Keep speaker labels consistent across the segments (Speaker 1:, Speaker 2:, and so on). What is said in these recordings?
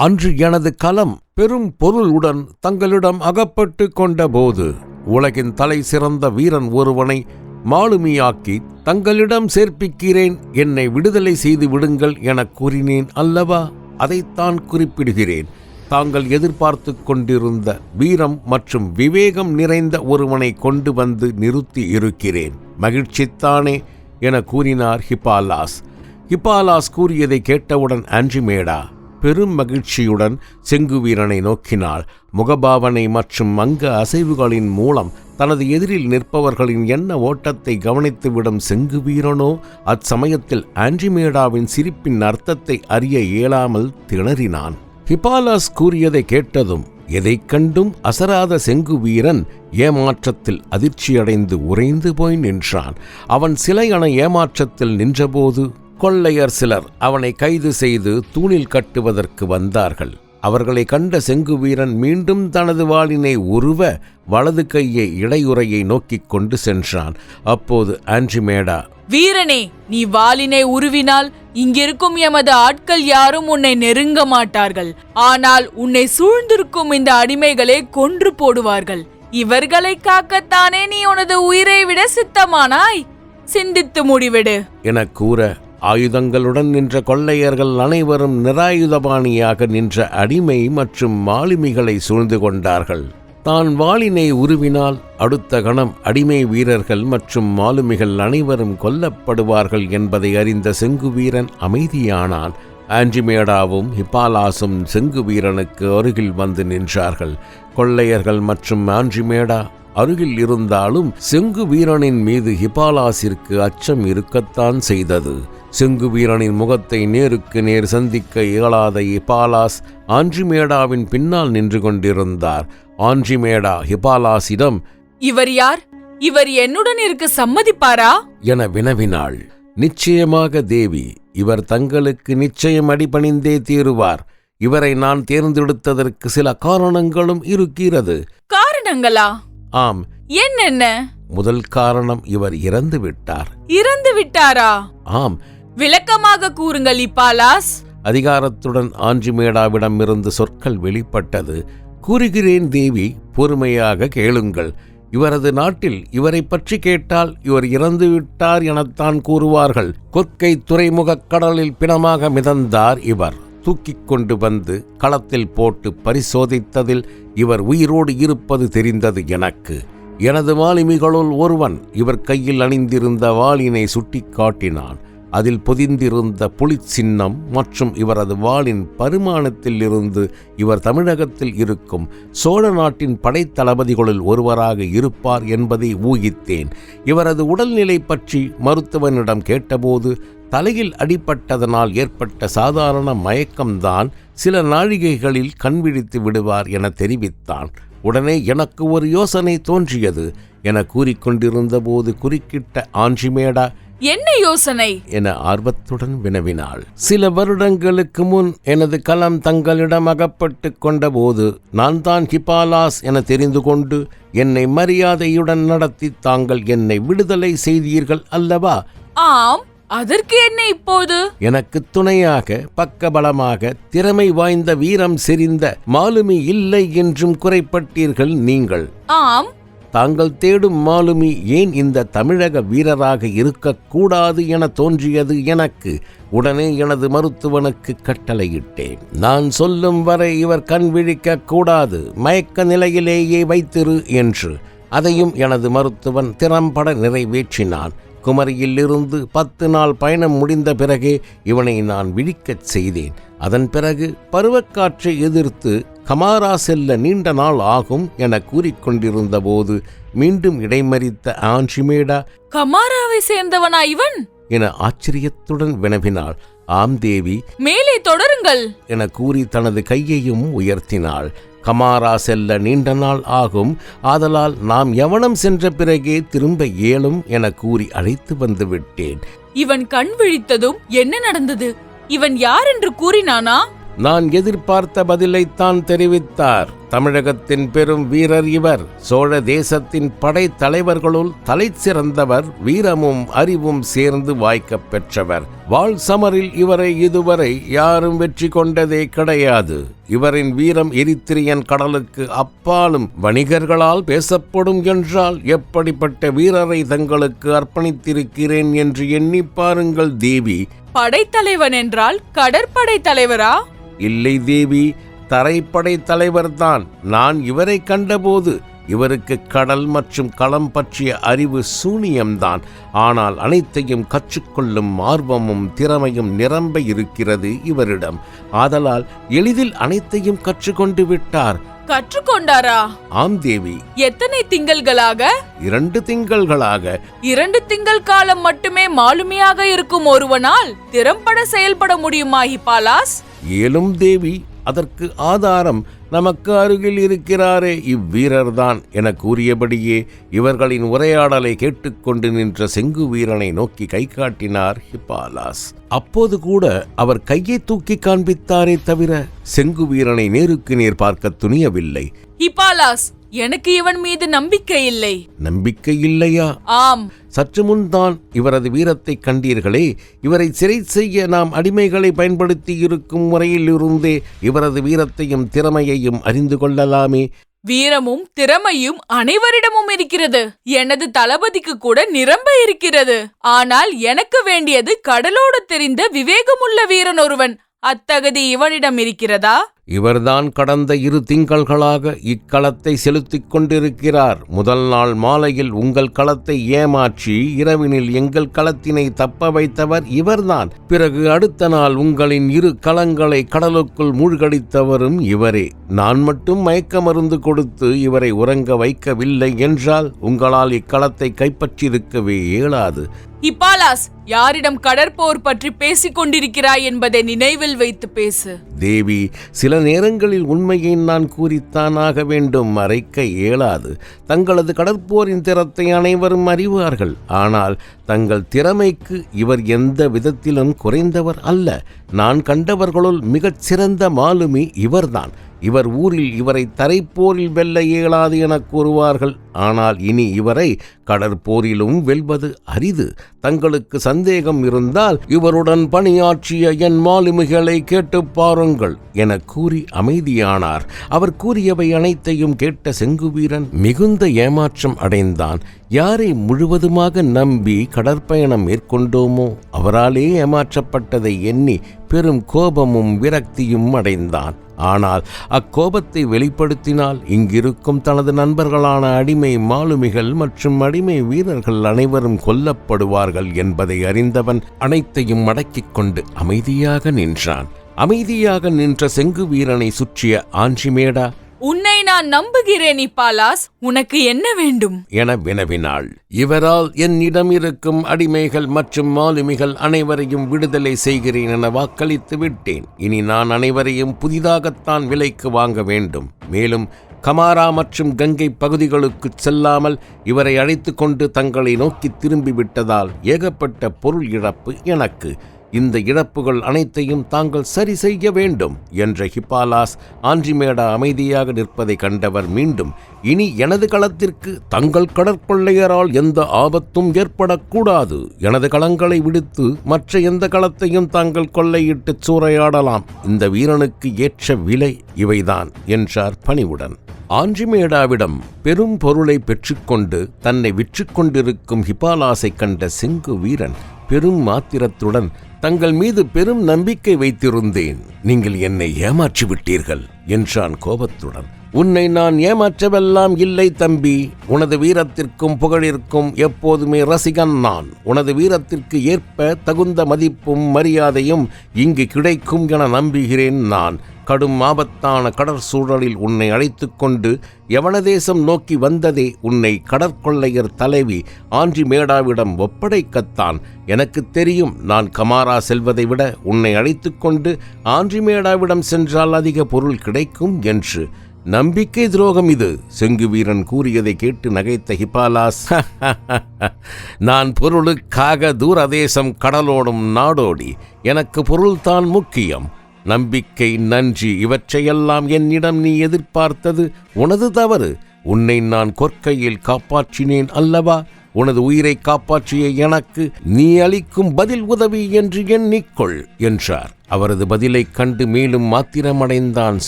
Speaker 1: அன்று எனது கலம் பெரும் பொருளுடன் தங்களிடம் அகப்பட்டு கொண்டபோது உலகின் தலை சிறந்த வீரன் ஒருவனை மாலுமியாக்கி தங்களிடம் சேர்ப்பிக்கிறேன் என்னை விடுதலை செய்து விடுங்கள் எனக் கூறினேன் அல்லவா? அதைத்தான் குறிப்பிடுகிறேன். தாங்கள் எதிர்பார்த்து கொண்டிருந்த வீரம் மற்றும் விவேகம் நிறைந்த ஒருவனை கொண்டு வந்து நிறுத்தி இருக்கிறேன். மகிழ்ச்சித்தானே? என கூறினார் ஹிப்பாலாஸ். ஹிப்பாலாஸ் கூறியதை கேட்டவுடன் ஆன்ஜிமேடா பெரும் மகிழ்ச்சியுடன் செங்குவீரனை நோக்கினாள். முகபாவனை மற்றும் அங்க அசைவுகளின் மூலம் தனது எதிரில் நிற்பவர்களின் எண்ண ஓட்டத்தை கவனித்துவிடும் செங்குவீரனோ அச்சமயத்தில் ஆன்டிமேடாவின் சிரிப்பின் அர்த்தத்தை அறிய இயலாமல் திணறினான். ஹிபாலாஸ் கூறியதை கேட்டதும் எதைக் கண்டும் அசராத செங்கு வீரன் ஏமாற்றத்தில் அதிர்ச்சியடைந்து உறைந்து போய் நின்றான். அவன் சிலையண ஏமாற்றத்தில் நின்றபோது கொள்ளையர் சிலர் அவனை கைது செய்து தூணில் கட்டுவதற்கு வந்தார்கள். அவர்களை கண்ட செங்கு வீரன் மீண்டும் தனது வாளினை உருவ வலது கையை இடையுறையை நோக்கிக் கொண்டு சென்றான். அப்போது ஆன்டிமேடா
Speaker 2: வீரனே நீ வாளினை உருவினால் இங்கிருக்கும் எமது ஆட்கள் யாரும் உன்னை நெருங்க மாட்டார்கள். ஆனால் உன்னை சூழ்ந்திருக்கும் இந்த அடிமைகளை கொன்று போடுவார்கள். இவர்களை காக்கத்தானே நீ உனது உயிரை விட சித்தமானாய்? சிந்தித்து முடிவெடு.
Speaker 1: எனக் கூற ஆயுதங்களுடன் நின்ற கொள்ளையர்கள் அனைவரும் நிராயுதபாணியாக நின்ற அடிமை மற்றும் மாலுமிகளை சூழ்ந்து கொண்டார்கள். தான் வாளினை உருவினால் அடுத்த கணம் அடிமை வீரர்கள் மற்றும் மாலுமிகள் அனைவரும் கொல்லப்படுவார்கள் என்பதை அறிந்த செங்கு வீரன் அமைதியானான் ஆன்டிமேடாவும் ஹிப்பாலாசும் செங்கு வீரனுக்கு அருகில் வந்து நின்றார்கள். கொள்ளையர்கள் மற்றும் ஆன்டிமேடா அருகில் இருந்தாலும் செங்கு வீரனின் மீது ஹிபாலாசிற்கு அச்சம் இருக்கத்தான் செய்தது. செங்கு வீரனின் முகத்தை நேருக்கு நேர் சந்திக்க இயலாத ஹிபாலாஸ் ஆன்ட்ரிமேடாவின் பின்னால் நின்று கொண்டிருந்தார். ஆன்ட்ரிமேடா ஹிபாலாஸிடம்
Speaker 2: இவர் யார்? இவர் என்னுடன் இருக்க சம்மதிப்பாரா?
Speaker 1: என வினவினாள். நிச்சயமாக தேவி இவர் தங்களுக்கு நிச்சயம் அடிபணிந்தே தீருவார். இவரை நான் தேர்ந்தெடுத்ததற்கு சில காரணங்களும் இருக்கிறது.
Speaker 2: காரணங்களா?
Speaker 1: ஆம்.
Speaker 2: என்னென்ன?
Speaker 1: முதல் காரணம் இவர் இறந்து விட்டார்
Speaker 2: இறந்து விட்டாரா
Speaker 1: ஆம்.
Speaker 2: விளக்கமாக கூறுங்கள் இப்பாலாஸ்.
Speaker 1: அதிகாரத்துடன் ஆஞ்சிமேடாவிடமிருந்து சொற்கள் வெளிப்பட்டது. கூறுகிறேன் தேவி பொறுமையாக கேளுங்கள். இவரது நாட்டில் இவரை பற்றி கேட்டால் இவர் இறந்து விட்டார் எனத்தான் கூறுவார்கள். கொற்கை துறைமுகக் கடலில் பிணமாக மிதந்தார் இவர். தூக்கிக் கொண்டு வந்து களத்தில் போட்டு பரிசோதித்ததில் இவர் உயிரோடு இருப்பது தெரிந்தது எனக்கு. எனது மாலுமிகளுள் ஒருவன் இவர் கையில் அணிந்திருந்த வாளினை சுட்டிக் காட்டினான் அதில் பொதிந்திருந்த புலிச்சின்னம் மற்றும் இவரது வாளின் பரிமாணத்தில் இருந்து இவர் தமிழகத்தில் இருக்கும் சோழ நாட்டின் படைத்தளபதிகளுள் ஒருவராக இருப்பார் என்பதை ஊகித்தேன். இவரது உடல்நிலை பற்றி மருத்துவனிடம் கேட்டபோது தலையில் அடிபட்டதனால் ஏற்பட்ட சாதாரண மயக்கம்தான் சில நாழிகைகளில் கண்விழித்து விடுவார் என தெரிவித்தான். உடனே எனக்கு ஒரு யோசனை தோன்றியது. என கூறிக்கொண்டிருந்த போது குறுக்கிட்ட ஆஞ்சிமேடா
Speaker 2: என்ன யோசனை?
Speaker 1: என ஆர்வத்துடன் வினவினாள். சில வருடங்களுக்கு முன் எனது கலம் தங்களிடம் அகப்பட்டு கொண்டபோது நான் தான் ஹிபாலாஸ் என தெரிந்து கொண்டு என்னை மரியாதையுடன் நடத்தி தாங்கள் என்னை விடுதலை செய்தீர்கள் அல்லவா?
Speaker 2: ஆம் அதற்கு என்ன இப்போது?
Speaker 1: எனக்கு துணையாக பக்கபலமாக திறமை வாய்ந்த வீரம் செறிந்த மாலுமி இல்லை என்றும் குறைப்பட்டீர்கள் நீங்கள்.
Speaker 2: ஆம்
Speaker 1: தாங்கள் தேடும் மாலுமி ஏன் இந்த தமிழக வீரராக இருக்கக்கூடாது என தோன்றியது எனக்கு உடனே எனது மருத்துவனுக்கு கட்டளையிட்டேன். நான் சொல்லும் வரை இவர் கண் விழிக்க கூடாது மயக்க நிலையிலேயே வைத்திரு என்று. அதையும் எனது மருத்துவன் திறம்பட நிறைவேற்றினான். குமரியிலிருந்து பத்து நாள் பயணம் முடிந்த பிறகே இவனை நான் விழிக்கச் செய்தேன். அதன் பிறகு பருவக்காற்றை எதிர்த்து கமாரா செல்ல நீண்ட நாள் ஆகும் என கூறிக்கொண்டிருந்த போது மீண்டும் இடைமறித்த ஆன்ஷிமேடா
Speaker 2: கமாராவை சேர்ந்தவனா இவன்?
Speaker 1: என ஆச்சரியத்துடன் வினவினாள். ஆம் தேவி.
Speaker 2: மேலே தொடருங்கள்.
Speaker 1: என கூறி தனது கையையும் உயர்த்தினாள். கமாரா செல்ல நீண்ட நாள் ஆகும். ஆதலால் நாம் யவனம் சென்ற பிறகே திரும்ப இயலும் என கூறி அழைத்து வந்து விட்டேன்.
Speaker 2: இவன் கண் விழித்ததும் என்ன நடந்தது? இவன் யார் என்று கூறினானா?
Speaker 1: நான் எதிர்பார்த்த பதிலைத்தான் தெரிவித்தார். தமிழகத்தின் பெரும் வீரர் இவர். சோழ தேசத்தின் படைத்தலைவர்களுள் தலைசிறந்தவர் வீரமும் அறிவும் சேர்ந்து வாய்க்கப் பெற்றவர். வாள் சமரில் இவரை இதுவரை யாரும் வெற்றி கொண்டதே கிடையாது. இவரின் வீரம் எரித்திரியன் கடலுக்கு அப்பாலும் வணிகர்களால் பேசப்படும் என்றால் எப்படிப்பட்ட வீரரை தங்களுக்கு அர்ப்பணித்திருக்கிறேன் என்று எண்ணி பாருங்கள் தேவி.
Speaker 2: படைத்தலைவன் என்றால் கடற்படை தலைவரா?
Speaker 1: இல்லை தேவி தரைப்படை தலைவர்தான். நான் இவரை கண்டபோது இவருக்கு கடல் மற்றும் களம் பற்றிய அறிவு சூனியம்தான். ஆனால் அனைத்தையும் கற்றுக்கொள்ளும் ஆர்வமும் திறமையும் நிரம்ப இருக்கிறது இவரிடம். ஆதலால் எளிதில் அனைத்தையும் கற்றுக்கொண்டு விட்டார்.
Speaker 2: கற்றுக்கொண்டாரா?
Speaker 1: ஆம் தேவி.
Speaker 2: எத்தனை திங்கள்களாக?
Speaker 1: இரண்டு திங்கள்களாக.
Speaker 2: இரண்டு திங்கள் காலம் மட்டுமே மாலுமியாக இருக்கும் ஒருவனால் திறம்பட செயல்பட முடியுமா ஹிபாலாஸ்
Speaker 1: ஏலும் தேவி அதற்கு ஆதாரம் நமக்கு அருகில் இருக்கிறாரே இவ்வீரர்தான் என கூறியபடியே இவர்களின் உரையாடலை கேட்டுக்கொண்டு நின்ற செங்கு வீரனை நோக்கி கை காட்டினார் ஹிபாலாஸ் அப்போது கூட அவர் கையை தூக்கி காண்பித்தாரே தவிர செங்கு வீரனை நேருக்கு நேர் பார்க்க துணியவில்லை.
Speaker 2: ஹிபாலாஸ் எனக்கு இவன் மீது நம்பிக்கை இல்லை.
Speaker 1: நம்பிக்கை இல்லையா?
Speaker 2: ஆம்.
Speaker 1: சற்று முன்தான் இவரது வீரத்தை கண்டீர்களே. இவரை சிறை செய்ய நாம் அடிமைகளை பயன்படுத்தி இருக்கும் முறையில் இருந்தே இவரது வீரத்தையும் திறமையையும் அறிந்து கொள்ளலாமே.
Speaker 2: வீரமும் திறமையும் அனைவரிடமும் இருக்கிறது. எனது தளபதிக்கு கூட நிரம்ப இருக்கிறது. ஆனால் எனக்கு வேண்டியது கடலோடு தெரிந்த விவேகமுள்ள வீரன் ஒருவன். அத்தகுதி இவனிடம் இருக்கிறதா?
Speaker 1: இவர்தான் கடந்த இரு திங்கள்களாக இக்களத்தை செலுத்திக் கொண்டிருக்கிறார். முதல் நாள் மாலையில் உங்கள் களத்தை ஏமாற்றி இரவினில் எங்கள் களத்தினை தப்ப வைத்தவர் இவர்தான். பிறகு அடுத்த நாள் உங்களின் இரு களங்களை கடலுக்குள் மூழ்கடித்தவரும் இவரே. நான் மட்டும் மயக்க மருந்து கொடுத்து இவரை உறங்க வைக்கவில்லை என்றால் உங்களால் இக்களத்தை கைப்பற்றியிருக்கவே இயலாது.
Speaker 2: இப்பாலாஸ் யாரிடம் கடற்போர் பற்றி பேசிக் கொண்டிருக்கிறாய் என்பதை நினைவில் வைத்து பேசு.
Speaker 1: தேவி சில நேரங்களில் உண்மையை நான் கூறித்தான் ஆக வேண்டும். மறைக்க இயலாது. தங்களது கடற்போரின் திறத்தை அனைவரும் அறிவார்கள். ஆனால் தங்கள் திறமைக்கு இவர் எந்த விதத்திலும் குறைந்தவர் அல்ல. நான் கண்டவர்களுள் மிகச் சிறந்த மாலுமி இவர்தான். இவர் ஊரில் இவரை தரைப்போரில் வெல்ல இயலாது எனக் கூறுவார்கள். ஆனால் இனி இவரை கடற்போரிலும் வெல்வது அரிது. தங்களுக்கு சந்தேகம் இருந்தால் இவருடன் பணியாற்றிய என் மாலுமிகளை கேட்டுப் பாருங்கள் என கூறி அமைதியானார். அவர் கூறியவை அனைத்தையும் கேட்ட செங்குவீரன் மிகுந்த ஏமாற்றம் அடைந்தான். யாரை முழுவதுமாக நம்பி கடற்பயணம் மேற்கொண்டோமோ அவராலே ஏமாற்றப்பட்டதை எண்ணி பெரும் கோபமும் விரக்தியும் அடைந்தான். ஆனால் அக்கோபத்தை வெளிப்படுத்தினால் இங்கிருக்கும் தனது நண்பர்களான அடிமை மாலுமிகள் மற்றும் அடிமை வீரர்கள் அனைவரும் கொல்லப்படுவார்கள் என்பதை அறிந்தவன் அனைத்தையும் அடக்கிக் கொண்டு அமைதியாக நின்றான். அமைதியாக நின்ற செங்கு வீரனை சுற்றிய ஆஞ்சிமேடா
Speaker 2: உன்னை நான் நம்புகிறேன் இப்பாலாஸ். உனக்கு என்ன வேண்டும்?
Speaker 1: என வினவினாள். இவரால் என்னிடம் இருக்கும் அடிமைகள் மற்றும் மாலுமிகள் அனைவரையும் விடுதலை செய்கிறேன் என வாக்களித்து விட்டேன். இனி நான் அனைவரையும் புதிதாகத்தான் விலைக்கு வாங்க வேண்டும். மேலும் கமாரா மற்றும் கங்கை பகுதிகளுக்குச் செல்லாமல் இவரை அழைத்து கொண்டு தங்களை நோக்கி திரும்பிவிட்டதால் ஏகப்பட்ட பொருள் இழப்பு எனக்கு. இந்த இழப்புகள் அனைத்தையும் தாங்கள் சரி செய்ய வேண்டும் என்ற ஹிப்பாலாஸ் ஆன்றிமேடா அமைதியாக நிற்பதை கண்டவர் மீண்டும் இனி எனது களத்திற்கு தங்கள் கடற்கொள்ளையரால் எந்த ஆபத்தும் ஏற்படக்கூடாது. எனது களங்களை விடுத்து மற்ற எந்த களத்தையும் தாங்கள் கொள்ளையிட்டு சூறையாடலாம். இந்த வீரனுக்கு ஏற்ற விலை இவைதான் என்றார் பணிவுடன். ஆன்றிமேடாவிடம் பெரும் பொருளை பெற்றுக்கொண்டு தன்னை விற்று கொண்டிருக்கும் ஹிபாலாசை கண்ட செங்கு வீரன் பெரும் மாத்திரத்துடன் தங்கள் மீது பெரும் நம்பிக்கை வைத்திருந்தேன். நீங்கள் என்னை ஏமாற்றி விட்டீர்கள் என்றான் கோபத்துடன். உன்னை நான் ஏமாற்றவெல்லாம் இல்லை தம்பி. உனது வீரத்திற்கும் புகழிற்கும் எப்போதுமே ரசிகன் நான். உனது வீரத்திற்கு ஏற்ப தகுந்த மதிப்பும் மரியாதையும் இங்கு கிடைக்கும் என நம்புகிறேன் நான். கடும் ஆபத்தான கடற்சூழலில் உன்னை அழைத்து கொண்டு யவனதேசம் நோக்கி வந்ததே உன்னை கடற்கொள்ளையர் தலைவி ஆன்றி மேடாவிடம் ஒப்படைக்கத்தான். எனக்கு தெரியும் நான் கமாரா செல்வதை விட உன்னை அழைத்து கொண்டு ஆஞ்சிமேடாவிடம் சென்றால் அதிக பொருள் கிடைக்கும் என்று. நம்பிக்கை துரோகம் இது செங்கு வீரன் கூறியதை கேட்டு நகைத்த ஹிபாலாஸ். நான் பொருளுக்காக தூரதேசம் கடலோடும் நாடோடி எனக்கு பொருள்தான் முக்கியம். நம்பிக்கை நன்றி இவற்றையெல்லாம் என்னிடம் நீ எதிர்பார்த்தது உனது தவறு. உன்னை நான் கொற்கையில் காப்பாற்றினேன் அல்லவா? உனது உயிரை காப்பாற்றிய எனக்கு நீ அளிக்கும் பதில் உதவி என்று எண்ணிக்கொள் என்றார். அவரது பதிலைக் கண்டு மேலும் மாத்திரமடைந்தான்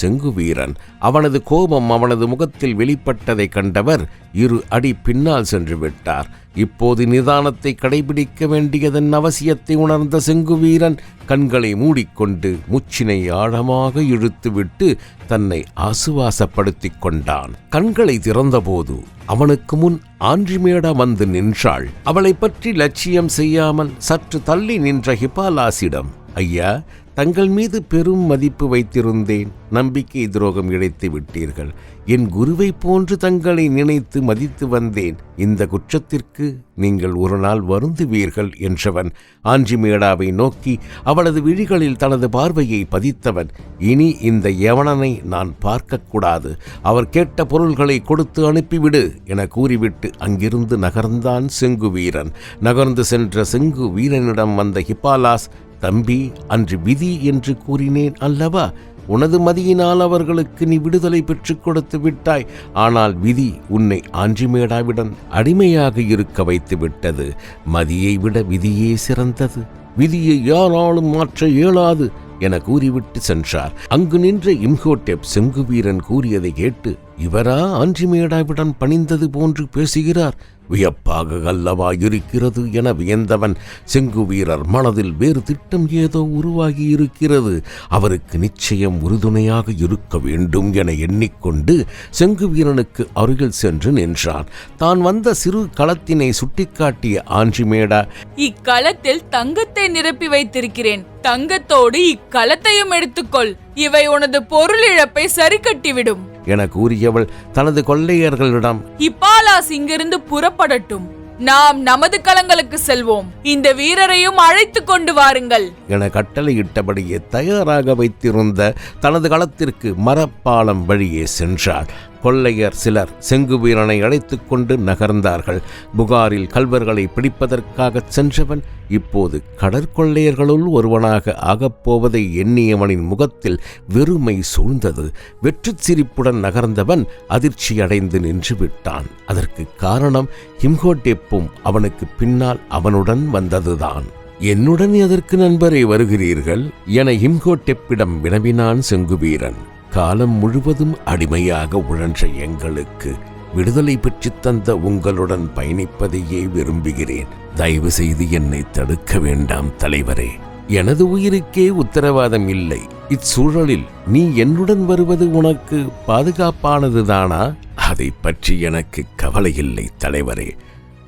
Speaker 1: செங்குவீரன் அவனது கோபம் அவனது முகத்தில் வெளிப்பட்டதைக் கண்டவர் இரு அடி பின்னால் சென்று விட்டார். இப்போது நிதானத்தை கடைபிடிக்க வேண்டியதன் அவசியத்தை உணர்ந்த செங்குவீரன் கண்களை மூடிக்கொண்டு முச்சினை ஆழமாக இழுத்துவிட்டு தன்னை ஆசுவாசப்படுத்திக் கொண்டான். கண்களை திறந்தபோது அவனுக்கு முன் ஆன்றிமேடா வந்து நின்றாள். அவளை பற்றி லட்சியம் செய்யாமல் சற்று தள்ளி நின்ற ஹிபாலாசிடம் ஐயா தங்கள் மீது பெரும் மதிப்பு வைத்திருந்தேன். நம்பிக்கை துரோகம் இழைத்து விட்டீர்கள். என் குருவை போன்று தங்களை நினைத்து மதித்து வந்தேன். இந்த குற்றத்திற்கு நீங்கள் ஒரு நாள் வருந்துவீர்கள் என்றவன் ஆஞ்சிமேடாவை நோக்கி அவளது விழிகளில் தனது பார்வையை பதித்தவன் இனி இந்த யவனனை நான் பார்க்கக்கூடாது. அவர் கேட்ட பொருள்களை கொடுத்து அனுப்பிவிடு என கூறிவிட்டு அங்கிருந்து நகர்ந்தான் செங்கு வீரன். நகர்ந்து சென்ற செங்கு வீரனிடம் வந்த ஹிப்பாலாஸ் தம்பி அன்று விதி என்று கூறினேன் அல்லவா? உனது மதியினால் அவர்களுக்கு நீ விடுதலை பெற்றுக் கொடுத்து விட்டாய். ஆனால் விதி உன்னை ஆஞ்சிமேடாவிடன் அடிமையாக இருக்க வைத்து விட்டது. மதியை விட விதியே சிறந்தது. விதியை யாராலும் மாற்ற இயலாது என கூறிவிட்டு சென்றார். அங்கு நின்ற இம்ஹோட்டெப் செங்குவீரன் கூறியதை கேட்டு இவரா ஆஞ்சிமேடாவிடம் பணிந்தது போன்று பேசுகிறார். வியப்பாக அல்லவா இருக்கிறது என வியந்தவன் செங்கு வீரர் மனதில் வேறு திட்டம் ஏதோ உருவாகி இருக்கிறது அவருக்கு நிச்சயம் உறுதுணையாக இருக்க வேண்டும் என எண்ணிக்கொண்டு செங்கு வீரனுக்கு அருகில் சென்று நின்றான். தான் வந்த சிறு களத்தினை சுட்டிக்காட்டிய ஆன்றிமேடா
Speaker 2: இக்களத்தில் தங்கத்தை நிரப்பி வைத்திருக்கிறேன். தங்கத்தோடு இக்களத்தையும் எடுத்துக்கொள். இவை உனது பொருள் இழப்பை சரி கட்டிவிடும்
Speaker 1: என கூறியவள் தனது கொள்ளையர்களிடம்
Speaker 2: இப்பாலாஸ் இங்கிருந்து புறப்படட்டும். நாம் நமது களங்களுக்கு செல்வோம். இந்த வீரரையும் அழைத்து கொண்டு வாருங்கள்.
Speaker 1: என கட்டளையிட்டபடியே தயாராக வைத்திருந்த தனது களத்திற்கு மரப்பாலம் வழியே சென்றார் கொள்ளையர் சிலர் செங்குவீரனை அழைத்துக் கொண்டு நகர்ந்தார்கள். புகாரில் கல்வர்களை பிடிப்பதற்காகச் சென்றவன் இப்போது கடற்கொள்ளையர்களுள் ஒருவனாக ஆகப்போவதை எண்ணியவனின் முகத்தில் வெறுமை சூழ்ந்தது. வெற்றுச் சிரிப்புடன் நகர்ந்தவன் அதிர்ச்சியடைந்து நின்று விட்டான். அதற்கு காரணம் ஹிம்ஹோட்டெப்பும் அவனுக்கு பின்னால் அவனுடன் வந்ததுதான். என்னுடன் எதற்கு நண்பரை வருகிறீர்கள்? என ஹிம்ஹோட்டெப்பிடம் வினவினான் செங்குவீரன் காலம் முழுவதும் அடிமையாக உழன்ற எங்களுக்கு விடுதலை பெற்றுத் தந்த உங்களுடன் பயணிப்பதையே விரும்புகிறேன். தயவு செய்து என்னை தடுக்க வேண்டாம் தலைவரே. எனது உயிருக்கே உத்தரவாதம் இல்லை. இச்சூழலில் நீ என்னுடன் வருவது உனக்கு பாதுகாப்பானதுதானா? அதை பற்றி எனக்கு கவலை இல்லை தலைவரே.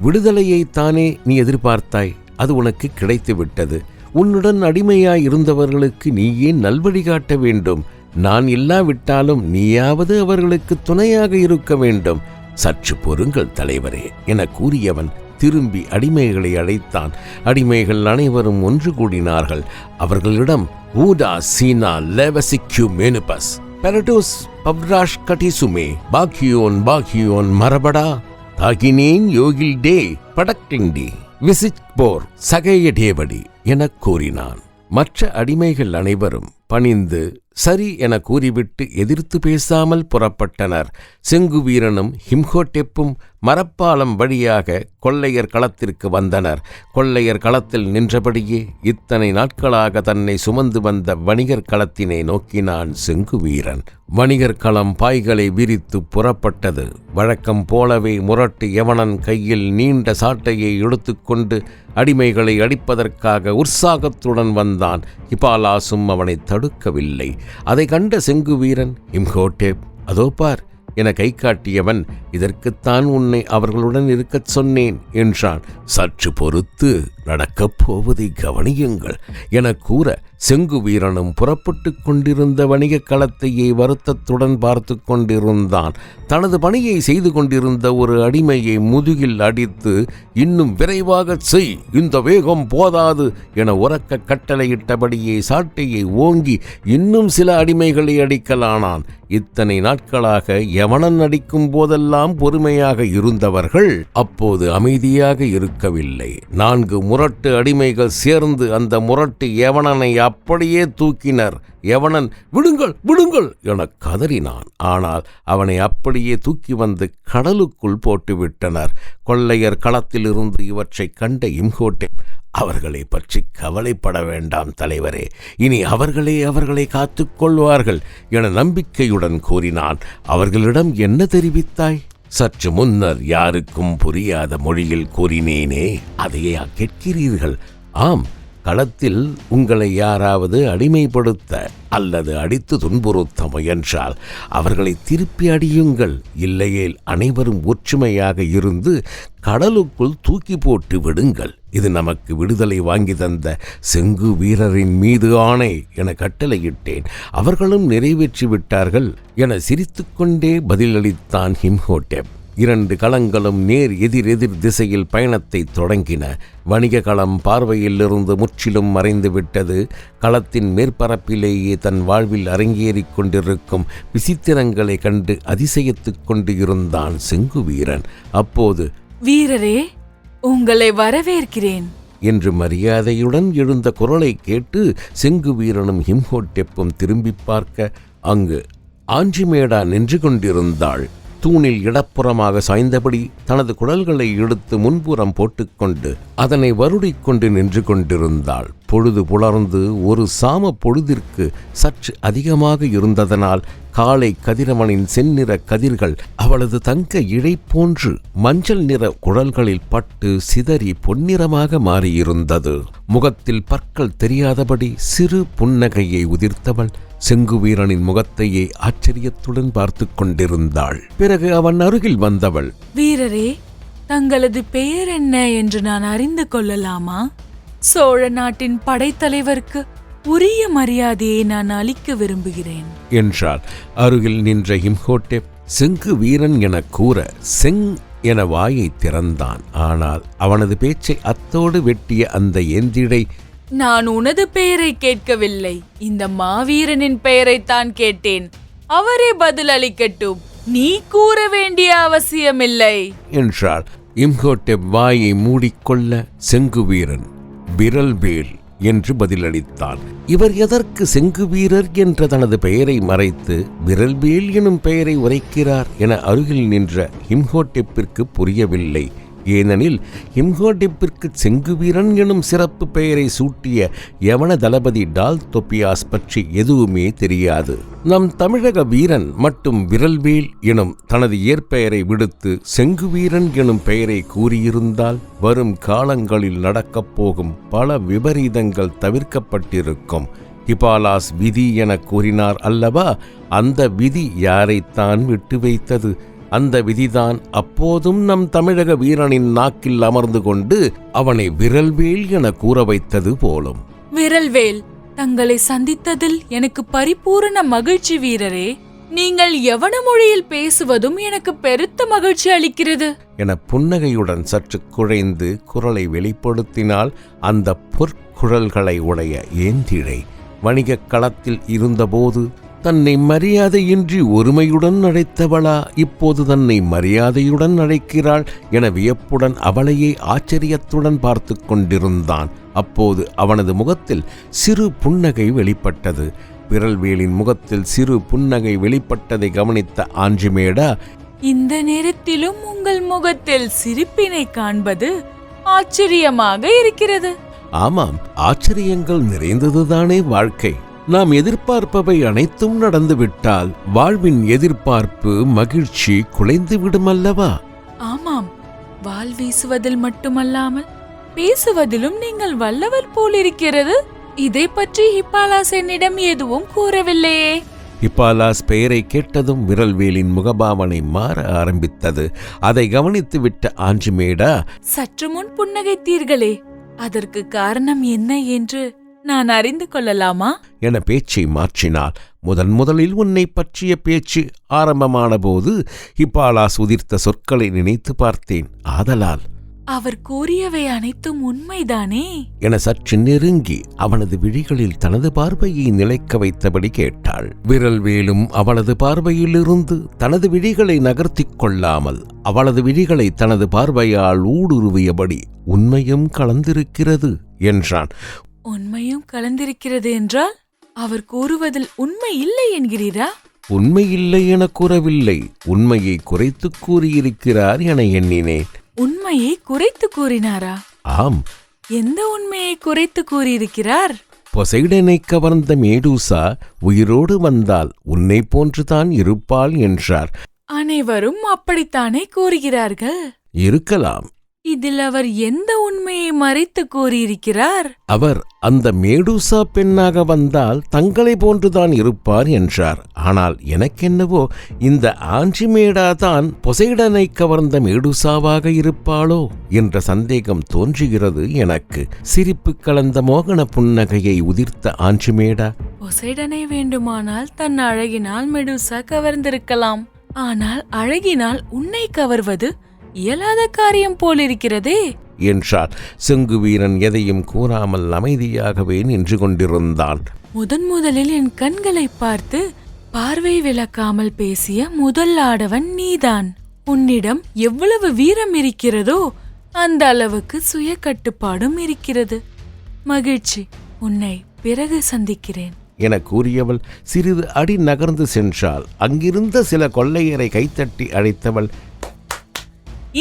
Speaker 1: விடுதலையை தானே நீ எதிர்பார்த்தாய்? அது உனக்கு கிடைத்து விட்டது உன்னுடன் அடிமையாய் இருந்தவர்களுக்கு நீயே நல்வழி காட்ட வேண்டும். நான் இல்லாவிட்டாலும் நீயாவது அவர்களுக்கு துணையாக இருக்க வேண்டும். சற்று பொறுங்கள் தலைவரே என கூறியவன் திரும்பி அடிமைகளை அழைத்தான். அடிமைகள் அனைவரும் ஒன்று கூடினார்கள். அவர்களிடம் ஊடா சீனா லேவசிக்யூ மேனுபஸ் பெரடோஸ் பவ்ராஷ் கட்டிசுமே பாக்கியோன் பாக்கியோன் மரபடா தாகினேன் யோகில் டே படக்கிண்டி விசிட் போர் சகைய டேவடி எனக் கூறினான். மற்ற அடிமைகள் அனைவரும் பணிந்து சரி என கூறிவிட்டு எதிர்த்து பேசாமல் புறப்பட்டனர். செங்கு வீரனும் ஹிம்ஹோட்டெப்பும் மரப்பாலம் வழியாக கொள்ளையர் களத்திற்கு வந்தனர். கொள்ளையர் களத்தில் நின்றபடியே இத்தனை நாட்களாக தன்னை சுமந்து வந்த வணிகர் களத்தினை நோக்கினான் செங்கு வீரன். வணிகர் களம் பாய்களை விரித்து புறப்பட்டது. வழக்கம் போலவே முரட்டு யவனன் கையில் நீண்ட சாட்டையை எடுத்துக்கொண்டு அடிமைகளை அடிப்பதற்காக உற்சாகத்துடன் வந்தான். ஹிபாலாசும் அவனை தடுக்கவில்லை. அதை கண்ட செங்கு வீரன் இம்ஹோட்டேப் அதோ பார் என கை காட்டியவன் இதற்குத்தான் உன்னை அவர்களுடன் இருக்கச் சொன்னேன் என்றான். சற்று பொறுத்து நடக்கப் போவதை கவனியுங்கள் என கூற செங்கு வீரனும் புறப்பட்டு கொண்டிருந்த வணிகக் களத்தையே வருத்தத்துடன் பார்த்து கொண்டிருந்தான். தனது பணியை செய்து கொண்டிருந்த ஒரு அடிமையை முதுகில் அடித்து இன்னும் விரைவாகச் செய் இந்த வேகம் போதாது என உறக்க கட்டளையிட்டபடியே சாட்டையை ஓங்கி இன்னும் சில அடிமைகளை அடிக்கலானான். இத்தனை நாட்களாக யவனன் அடிக்கும் போதெல்லாம் பொறுமையாக இருந்தவர்கள் அப்போது அமைதியாக இருக்கவில்லை. நான்கு முரட்டு அடிமைகள் சேர்ந்து அந்த முரட்டு யவனனை அப்படியே தூக்கினர்? யவனன் விடுங்கள் விடுங்கள் என கதறினான். ஆனால் அவனை அப்படியே தூக்கி வந்து கடலுக்குள் போட்டுவிட்டனர். கொள்ளையர் களத்திலிருந்து இவற்றை கண்ட இம்ஹோட்டே அவர்களை பற்றி கவலைப்பட வேண்டாம் தலைவரே இனி அவர்களே அவர்களை காத்துக்கொள்வார்கள் என நம்பிக்கையுடன் கூறினான். அவர்களிடம் என்ன தெரிவித்தாய்? சற்று முன்னர் யாருக்கும் புரியாத மொழியில் கூறினேனே அதையா கேட்கிறீர்கள்? ஆம் களத்தில் உங்களை யாராவது அடிமைப்படுத்த அல்லது அடித்து துன்புறுத்த முயன்றால் அவர்களை திருப்பி அடியுங்கள். இல்லையேல் அனைவரும் ஒற்றுமையாக இருந்து கடலுக்குள் தூக்கி போட்டு விடுங்கள். இது நமக்கு விடுதலை வாங்கி தந்த செங்கு வீரரின் மீது ஆணை என கட்டளையிட்டேன். அவர்களும் நிறைவேற்றி விட்டார்கள் என சிரித்துக்கொண்டே பதிலளித்தான் ஹிம்ஹோட்டெப். இரண்டு களங்களும் நேர் எதிர் எதிர் திசையில் பயணத்தை தொடங்கின. வணிக களம் பார்வையிலிருந்து முற்றிலும் மறைந்துவிட்டது களத்தின் மேற்பரப்பிலேயே தன் வாழ்வில் அரங்கேறிக் கொண்டிருக்கும் விசித்திரங்களை கண்டு அதிசயித்துக் கொண்டு இருந்தான் செங்குவீரன் அப்போது
Speaker 2: வீரரே உங்களை வரவேற்கிறேன்.
Speaker 1: என்று மரியாதையுடன் எழுந்த குரலை கேட்டு செங்கு வீரனும் ஹிம்ஹோட்டெப்பும் திரும்பிப் பார்க்க அங்கு ஆஞ்சிமேடா நின்று கொண்டிருந்தாள். தூணில் இடப்புறமாக சாய்ந்தபடி தனது குடல்களை எடுத்து முன்புறம் போட்டுக்கொண்டு அதனை வருடிக்கொண்டு நின்று கொண்டிருந்தாள். பொழுது புலர்ந்து ஒரு சாம பொழுதிற்கு சற்று அதிகமாக இருந்ததனால் காலை கதிரவனின் செந்நிற கதிர்கள் அவளது தங்க இழை போன்று மஞ்சள் நிற குழல்களில் பட்டு சிதறி பொன்னிறமாக மாறியிருந்தது. முகத்தில் பற்கள் தெரியாதபடி சிறு புன்னகையை உதிர்த்தவள் செங்குவீரனின் முகத்தையே ஆச்சரியத்துடன் பார்த்து கொண்டிருந்தாள். பிறகு அவன் அருகில் வந்தவள்
Speaker 2: வீரரே தங்களது பெயர் என்ன என்று நான் அறிந்து கொள்ளலாமா? சோழ நாட்டின் படைத்தலைவருக்கு உரிய மரியாதையை நான் அளிக்க விரும்புகிறேன்.
Speaker 1: என்றாள். அருகில் நின்ற இம்ஹோட்டெப் செங்கு வீரன் என கூற செங் என வாயை திறந்தான். ஆனால் அவனது பேச்சை அத்தோடு வெட்டிய அந்த எந்திடை
Speaker 2: நான் உனது பெயரை கேட்கவில்லை. இந்த மாவீரனின் பெயரைத்தான் கேட்டேன். அவரே பதில் அளிக்கட்டும். நீ கூற வேண்டிய அவசியமில்லை.
Speaker 1: என்றாள். இம்ஹோட்டெப் வாயை மூடிக்கொள்ள செங்குவீரன் விரல்வேல் என்று பதிலளித்தான். இவர் எதற்கு செங்குவீரர் என்ற தனது பெயரை மறைத்து விரல்வேல் எனும் பெயரை உரைக்கிறார் என அருகில் நின்ற ஹிம்ஹோட்டெப்பிற்கு புரியவில்லை. ஏனெனில் இம்ஹோடிப்பிற்கு செங்குவீரன் எனும் சிறப்பு பெயரை சூட்டிய யவன தளபதி டால் தொப்பியாஸ் பற்றி எதுவுமே தெரியாது. நம் தமிழக வீரன் மட்டும் விரல்வேல் எனும் தனது இயற்பெயரை விடுத்து செங்குவீரன் எனும் பெயரை கூறியிருந்தால் வரும் காலங்களில் நடக்கப் போகும் பல விபரீதங்கள் தவிர்க்கப்பட்டிருக்கும். ஹிபாலாஸ் விதி என கூறினார் அல்லவா? அந்த விதி யாரைத்தான் விட்டு வைத்தது? அந்த விதிதான் அப்போதும் நம் தமிழக வீரனின் நாக்கில் அமர்ந்து கொண்டு அவனை விரல்வேல் என கூற வைத்தது போலும்.
Speaker 2: விரல்வேல் தங்களை சந்தித்ததில் எனக்கு பரிபூரண மகிழ்ச்சி வீரரே. நீங்கள் எவன மொழியில் பேசுவதும் எனக்கு பெருத்த மகிழ்ச்சி அளிக்கிறது.
Speaker 1: என புன்னகையுடன் சற்று குழைந்து குரலை வெளிப்படுத்தினால் அந்த பொற்குழல்களை உடைய ஏந்திழை வணிகக் களத்தில் இருந்தபோது தன்னை மரியாதையின்றி ஒருமையுடன் அழைத்தவளா இப்போது தன்னை மரியாதையுடன் அழைக்கிறாள் என வியப்புடன் அவளையே ஆச்சரியத்துடன் பார்த்து கொண்டிருந்தான். அப்போது அவனது முகத்தில் சிறு புன்னகை வெளிப்பட்டது. விரல்வேலின் முகத்தில் சிறு புன்னகை வெளிப்பட்டதை கவனித்த ஆஞ்சிமேடா
Speaker 2: இந்த நேரத்திலும் உங்கள் முகத்தில் சிரிப்பினை காண்பது ஆச்சரியமாக இருக்கிறது.
Speaker 1: ஆமாம் ஆச்சரியங்கள் நிறைந்ததுதானே வாழ்க்கை. நாம் எதிர்பார்ப்பவை அனைத்தும் நடந்துவிட்டால் வாழ்வின் எதிர்பார்ப்பு மகிழ்ச்சி குலைந்து விடுமல்லவா
Speaker 2: ஆமாம். வாள் வீசுவதில் மட்டுமல்லாமல் பேசுவதிலும் நீங்கள் வல்லவர் போலிருக்கிறது. இதை பற்றி ஹிப்பாலாஸ் என்னிடம் எதுவும் கூறவில்லையே.
Speaker 1: ஹிப்பாலாஸ் பெயரை கேட்டதும் விரல்வேலின் முகபாவனை மாற ஆரம்பித்தது. அதை கவனித்து விட்ட ஆஞ்சிமேடா
Speaker 2: சற்று முன் புன்னகைத்தீர்களே அதற்கு காரணம் என்ன என்று நான் அறிந்து கொள்ளலாமா?
Speaker 1: என பேச்சை மாற்றினாள். முதன் முதலில் உன்னை பற்றிய பேச்சு ஆரம்பமான போது ஹிப்பாலாஸ் உதிர்த்த சொற்களை நினைத்து பார்த்தேன். ஆதலால்.
Speaker 2: அவர் கூறியவை அனைத்தும் உண்மைதானே?
Speaker 1: என சற்று நெருங்கி அவனது விழிகளில் தனது பார்வையை நிலைக்க வைத்தபடி கேட்டாள். விரல் வேலும் அவளது பார்வையிலிருந்து தனது விழிகளை நகர்த்திக் கொள்ளாமல் அவளது விழிகளை தனது பார்வையால் ஊடுருவியபடி உண்மையும் கலந்திருக்கிறது என்றான்.
Speaker 2: உண்மையும் கலந்திருக்கிறது என்றால் அவர் கூறுவதில் உண்மை இல்லை என்கிறீரா?
Speaker 1: உண்மை இல்லை என கூறவில்லை. உண்மையை குறைத்துக் கூறியிருக்கிறார் என எண்ணினேன்.
Speaker 2: உண்மையை குறைத்து கூறினாரா?
Speaker 1: ஆம்.
Speaker 2: எந்த உண்மையை குறைத்து கூறியிருக்கிறார்?
Speaker 1: பொசைடனை கவர்ந்த மேடூசா உயிரோடு வந்தால் உன்னை போன்றுதான் இருப்பாள் என்றார்.
Speaker 2: அனைவரும் அப்படித்தானே கூறுகிறார்கள்?
Speaker 1: இருக்கலாம்.
Speaker 2: இதில் அவர் எந்த உண்மையை மறைத்து கூறியிருக்கிறார்?
Speaker 1: அவர் அந்த மேடூசா பெண்ணாக வந்தால் தங்களை போன்றுதான் இருப்பார் என்றார். ஆனால் எனக்கென்னவோ இந்த ஆஞ்சிமேடா தான் பொசைடனை கவர்ந்த மேடூசாவாக இருப்பாளோ என்ற சந்தேகம் தோன்றுகிறது எனக்கு. சிரிப்பு கலந்த மோகன புன்னகையை உதிர்த்த ஆஞ்சிமேடா
Speaker 2: பொசைடனை வேண்டுமானால் தன் அழகினால் மெடுசா கவர்ந்திருக்கலாம். ஆனால் அழகினால் உன்னை கவர்வது இயலாத காரியம் போலிருக்கிறதே
Speaker 1: என்றார். செங்கு வீரன் எதையும் கூறாமல் அமைதியாகவே நின்று கொண்டிருந்தான்.
Speaker 2: முதன் முதலில் என் கண்களை பார்த்து பார்வை விளக்காமல் பேசிய முதல் ஆடவன் நீதான். உன்னிடம் எவ்வளவு வீரம் இருக்கிறதோ அந்த அளவுக்கு சுய கட்டுப்பாடும் இருக்கிறது. மகிழ்ச்சி உன்னை பிறகு சந்திக்கிறேன்.
Speaker 1: என கூறியவள் சிறிது அடி நகர்ந்து சென்றாள். அங்கிருந்த சில கொள்ளையரை கைத்தட்டி அழைத்தவள்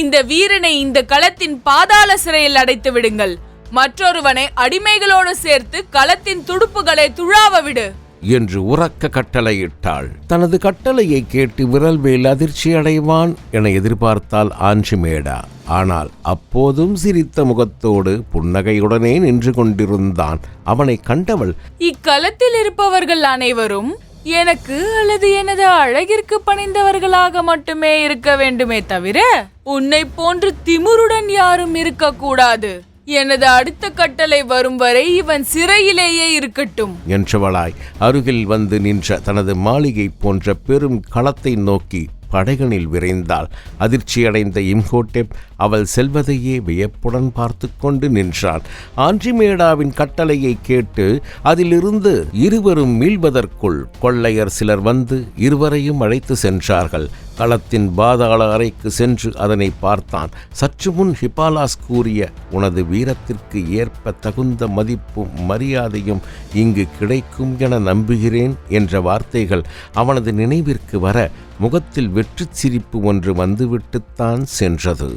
Speaker 2: இந்த வீரனை இந்த களத்தின் பாதாள சிறையில் அடைத்து விடுங்கள். மற்றொருவனை அடிமைகளோடு சேர்த்து களத்தின் துடுப்புகளை துழாவ விடு.
Speaker 1: என்று உறக்க கட்டளையிட்டாள். தனது கட்டளையை கேட்டு விரல்வேல் அதிர்ச்சி அடைவான் என எதிர்பார்த்தாள் ஆஞ்சிமேடா ஆனால் அப்போதும் சிரித்த முகத்தோடு புன்னகையுடனே நின்று கொண்டிருந்தான். அவனை கண்டவள்
Speaker 2: இக்களத்தில் இருப்பவர்கள் அனைவரும் எனக்கு அல்லது எனது அழகிற்கு பணிந்தவர்களாக மட்டுமே இருக்க வேண்டுமே தவிர உன்னை போன்று திமுருடன் யாரும் இருக்கக்கூடாது. எனது அடுத்த கட்டளை வரும் வரை இவன் சிறையிலேயே இருக்கட்டும்.
Speaker 1: என்றவளாய் அருகில் வந்து நின்ற தனது மாளிகை போன்ற பெரும் களத்தை நோக்கி படைகளில் விரைந்தாள். அதிர்ச்சியடைந்த இம்ஹோட்டெப் அவள் செல்வதையே வியப்புடன் பார்த்து கொண்டு நின்றான் ஆன்றிமேடாவின் கட்டளையை கேட்டு அதிலிருந்து இருவரும் மீள்வதற்குள் கொள்ளையர் சிலர் வந்து இருவரையும் அழைத்து சென்றார்கள். களத்தின் பாதாள அறைக்கு சென்று அதனை பார்த்தான். சற்று முன் ஹிபாலாஸ் கூறிய உனது வீரத்திற்கு ஏற்ப தகுந்த மதிப்பும் மரியாதையும் இங்கு கிடைக்கும் என நம்புகிறேன் என்ற வார்த்தைகள் அவனது நினைவிற்கு வர முகத்தில் வெற்றுச் சிரிப்பு ஒன்று வந்துவிட்டுத்தான் சென்றது.